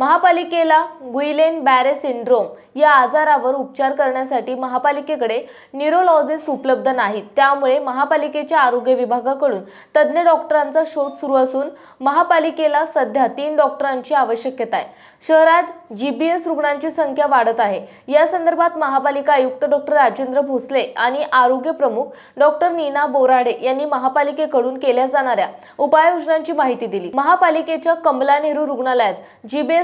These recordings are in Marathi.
महापालिकेला गुइलेन बॅरे सिंड्रोम या आजारावर उपचार करण्यासाठी महापालिकेकडे न्यूरोलॉजिस्ट उपलब्ध नाहीत. त्यामुळे महापालिकेच्या आरोग्य विभागाकडून तज्ज्ञ डॉक्टरांचा शोध सुरू असून महापालिकेला सध्या तीन डॉक्टरांची आवश्यकता आहे. शहरात जीबीएस रुग्णांची संख्या वाढत आहे. या संदर्भात महापालिका आयुक्त डॉक्टर राजेंद्र भोसले आणि आरोग्य प्रमुख डॉक्टर नीना बोराडे यांनी महापालिकेकडून केल्या जाणाऱ्या उपाययोजनांची माहिती दिली. महापालिकेच्या कमला नेहरू रुग्णालयात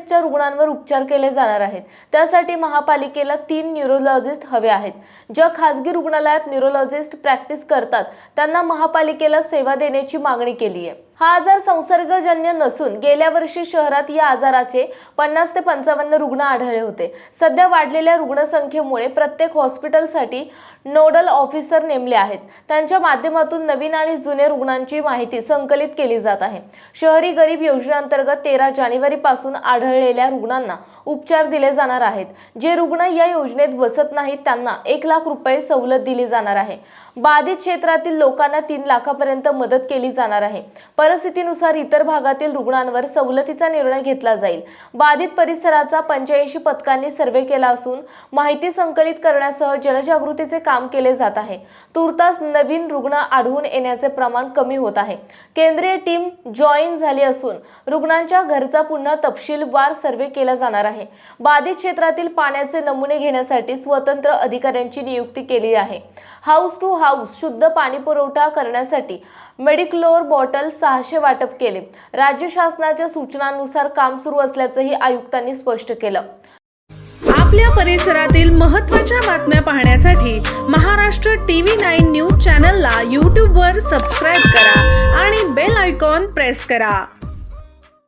जीबीएसच्या रुग्णांवर उपचार केले जाणार आहेत. त्यासाठी महापालिकेला तीन न्यूरोलॉजिस्ट हवे आहेत. ज्या खासगी रुग्णालयात न्यूरोलॉजिस्ट प्रॅक्टिस करतात त्यांना महापालिकेला सेवा देण्याची मागणी केली आहे. हा आजार संसर्गजन्य नसून गेल्या वर्षी शहरात या आजाराचे पन्नास ते पंचावन्न रुग्ण आढळले होते. सध्या वाढलेल्या रुग्णसंख्येमुळे प्रत्येक हॉस्पिटलसाठी नोडल ऑफिसर नेमले आहेत. त्यांच्या माध्यमातून नवीन आणि जुने रुग्णांची माहिती संकलित केली जात आहे. शहरी गरीब योजनेअंतर्गत तेरा जानेवारीपासून आढळलेल्या रुग्णांना उपचार दिले जाणार आहेत. जे रुग्ण या योजनेत बसत नाहीत त्यांना एक लाख रुपये सवलत दिली जाणार आहे. बाधित क्षेत्रातील लोकांना तीन लाखापर्यंत मदत केली जाणार आहे. परिस्थितीनुसार इतर भागातील रुग्णांवर सवलतीचा निर्णय घेतला जाईल. बाधित परिसराचा पंच्याऐंशी पथकांनी सर्वे केला असून माहिती संकलित करण्यासह जनजागृतीचे काम केले जात आहे. तुर्तास नवीन रुग्ण आढळून येण्याचे प्रमाण कमी होत आहे. केंद्रीय टीम जॉईन झाली असून रुग्णांच्या घरचा पुन्हा तपशीलवार सर्वे केला जाणार आहे. बाधित क्षेत्रातील पाण्याचे नमुने घेण्यासाठी स्वतंत्र अधिकाऱ्यांची नियुक्ती केली आहे. हाऊस टू हाऊस शुद्ध पाणी पुरवठा करण्यासाठी मेडिक्लोर बॉटल सहाशे वाटप केले. राज्य शासनाच्या सूचनांनुसार काम सुरू असल्याचंही आयुक्तांनी स्पष्ट केलं. आपल्या परिसरातील महत्त्वाच्या बातम्या पाहण्यासाठी महाराष्ट्र टीव्ही नाईन न्यूज चॅनलला यूट्यूबवर सबस्क्राईब करा आणि बेल आयकॉन प्रेस करा.